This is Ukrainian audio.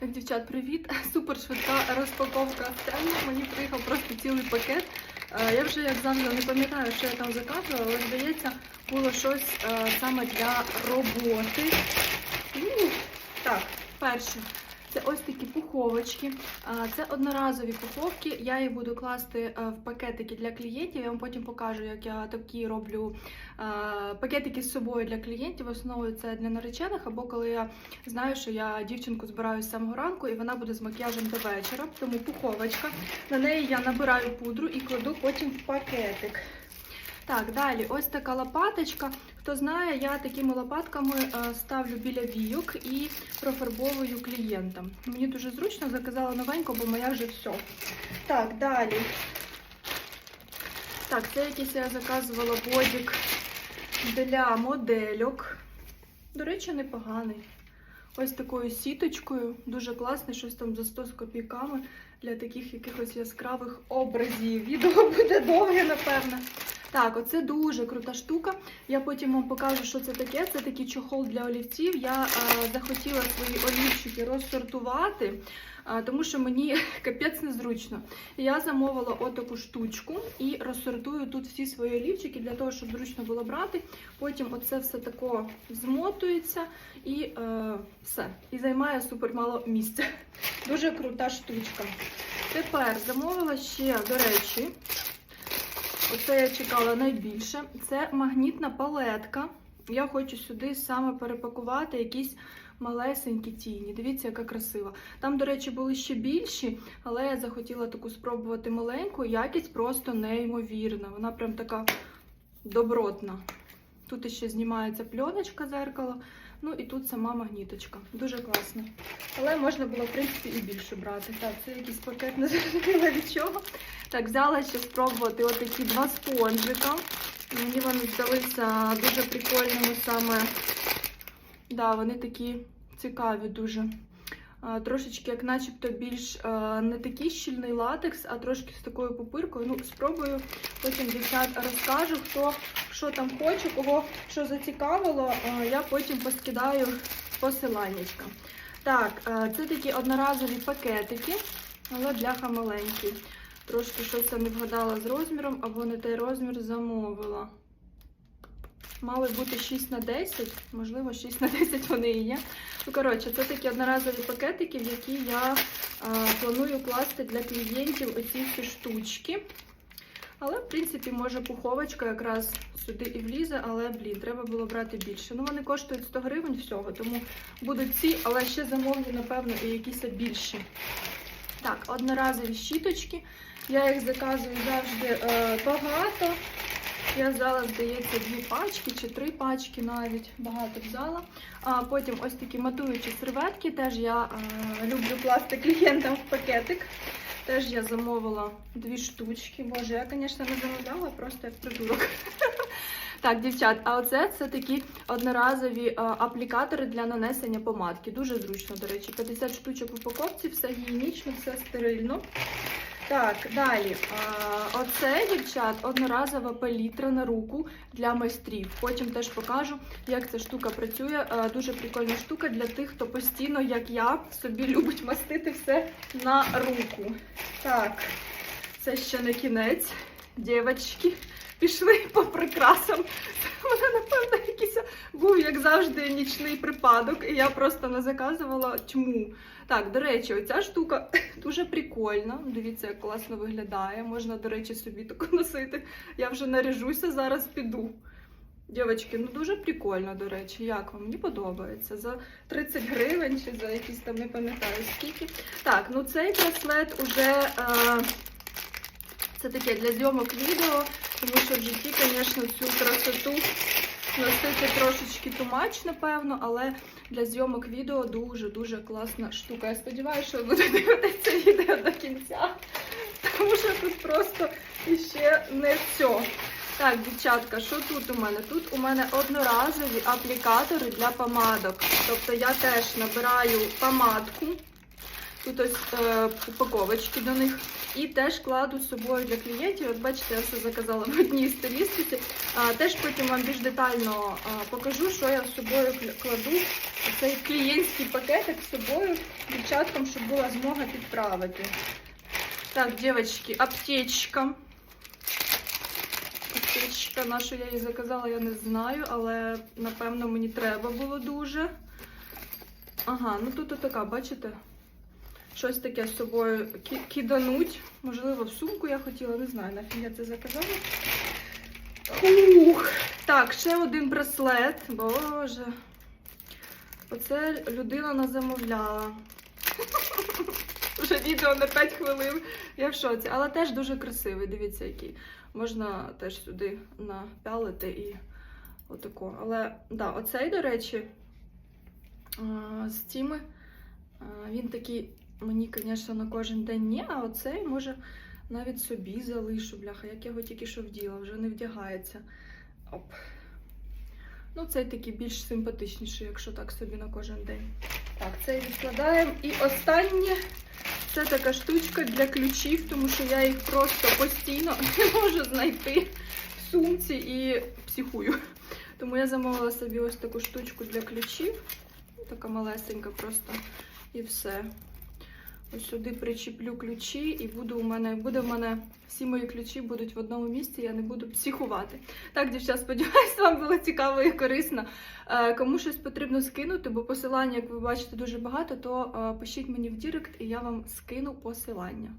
Так, дівчат, привіт! Супер швидка розпаковка тему. Мені приїхав просто цілий пакет. Е, Я вже як завжди не пам'ятаю, що я там заказувала, але здається, було щось е, саме для роботи. Ну, Так, перше. Це ось такі пуховочки. Це одноразові пуховки. Я їх буду класти е, в пакетики для клієнтів. Я вам потім покажу, як я такі роблю е, пакетики з собою для клієнтів. Основою це для наречених, або коли я знаю, що я дівчинку збираю з самого ранку і вона буде з макіяжем до вечора. Тому пуховочка. На неї я набираю пудру і кладу потім в пакетик. Так, далі, ось така лопаточка. Хто знає, я такими лопатками е, ставлю біля війок і профарбовую клієнтам. Мені дуже зручно, заказала новеньку, бо моя вже все. Так, далі. Так, це якийсь я заказувала бодік для модельок. До речі, непоганий. Ось такою сіточкою. Дуже класний, щось там за 100 з копійками для таких якихось яскравих образів. Відео буде довге, напевно. Так, оце дуже крута штука. Я потім вам покажу, що це таке. Це такий чохол для олівців. Я е, захотіла свої олівчики розсортувати, е, тому що мені капець незручно. Я замовила отаку штучку і розсортую тут всі свої олівчики для того, щоб зручно було брати. Потім оце все тако змотується і е, все. І займає супер мало місця. Дуже крута штучка. Тепер замовила ще, до речі. Оце я чекала найбільше. Це магнітна палетка. Я хочу сюди саме перепакувати якісь малесенькі тіні. Дивіться, яка красива. Там, до речі, були ще більші, але я захотіла таку спробувати маленьку. Якість просто неймовірна. Вона прям така добротна. Тут ще знімається пленочка зеркало. Ну і тут сама магніточка. Дуже класно. Але можна було, в принципі, і більше брати. Так, це якийсь пакет не зрозуміло від чого. Так, взяла ще спробувати отакі два спонжика. Мені вони здалися дуже прикольними саме. Да, вони такі цікаві дуже. Трошечки, як начебто, більш не такий щільний латекс, а трошки з такою пупиркою. Ну, спробую, потім дівчат розкажу, хто що там хоче, кого що зацікавило, я потім поскидаю посиланнячка. Так, це такі одноразові пакетики, але бляха маленькі. Трошки щось не вгадала з розміром, або не той розмір замовила. Мали бути 6 на 10, можливо, 6 на 10 вони і є. Ну, коротше, це такі одноразові пакетики, в які я а, планую класти для клієнтів оці всі штучки. Але, в принципі, може пуховочка якраз сюди і влізе, але, блін, треба було брати більше. Ну, вони коштують 100 гривень всього, тому будуть ці, але ще замовлю, напевно, і якісь більші. Так, одноразові щіточки. Я їх заказую завжди е, багато. Я взяла, здається, дві пачки чи три пачки навіть багато взяла. А потім ось такі матуючі серветки. Теж я е, люблю класти клієнтам в пакетик. Теж я замовила дві штучки. Боже, я, звісно, не замовляла, просто як придурок. Так, дівчат, а оце це такі одноразові е, аплікатори для нанесення помадки. Дуже зручно, до речі. 50 штучок в упаковці, все гігієнічно, все стерильно. Так, далі. А, оце, дівчат, одноразова палітра на руку для майстрів. Потім теж покажу, як ця штука працює. А, дуже прикольна штука для тих, хто постійно, як я, собі любить мастити все на руку. Так, це ще не кінець. Дівчатки пішли по прикрасам. У мене, напевно, якийсь був, як завжди, нічний припадок, і я просто не заказувала тьму. Так, до речі, оця штука дуже прикольна. Дивіться, як класно виглядає. Можна, до речі, собі таку носити. Я вже наряжуся, зараз піду. Дівчатки, ну дуже прикольно, до речі, як вам? Мені подобається. За 30 гривень чи за якісь там не пам'ятаю скільки. Так, ну цей браслет уже е, це таке для зйомок відео, тому що в житті, звісно, цю красоту носити трошечки тумач, напевно, але для зйомок відео дуже-дуже класна штука. Я сподіваюся, що ви будете це відео до кінця, тому що тут просто іще не все. Так, дівчатка, що тут у мене? Тут у мене одноразові аплікатори для помадок. Тобто я теж набираю помадку. Тут ось е, упаковочки до них. І теж кладу з собою для клієнтів. От бачите, я все заказала в одній стилістиці. Теж потім вам більш детально покажу, що я з собою кладу. Цей клієнтський пакетик з собою. дівчаткам, щоб була змога підправити. Так, дівчатки, аптечка. Аптечка, на що я її заказала, я не знаю, але напевно мені треба було дуже. Ага, ну тут така, бачите? Щось таке з собою кидануть. Можливо, в сумку я хотіла, не знаю, нафіг я це заказала. Хух. Так, ще один браслет. Боже. Оце людина нас замовляла. Вже відео на 5 хвилин. Я в шоці. Але теж дуже красивий. Дивіться, який. Можна теж сюди напялити і отако. Але да, оцей, до речі, з цими він такий, мені, звісно, на кожен день ні, а оцей може навіть собі залишу, бляха, як я його тільки що вділа, вже не вдягається. Оп. Ну, цей такий більш симпатичніший, якщо так собі на кожен день. Так, цей відкладаємо. І останнє це така штучка для ключів, тому що я їх просто постійно не можу знайти в сумці і психую. Тому я замовила собі ось таку штучку для ключів. Така малесенька просто. І все. Ось сюди причіплю ключі, і буду у мене, буде в мене всі мої ключі будуть в одному місці, я не буду психувати. Так, дівчата, сподіваюся, вам було цікаво і корисно. Е, Кому щось потрібно скинути, бо посилання, як ви бачите, дуже багато, то е, пишіть мені в Дірект, і я вам скину посилання.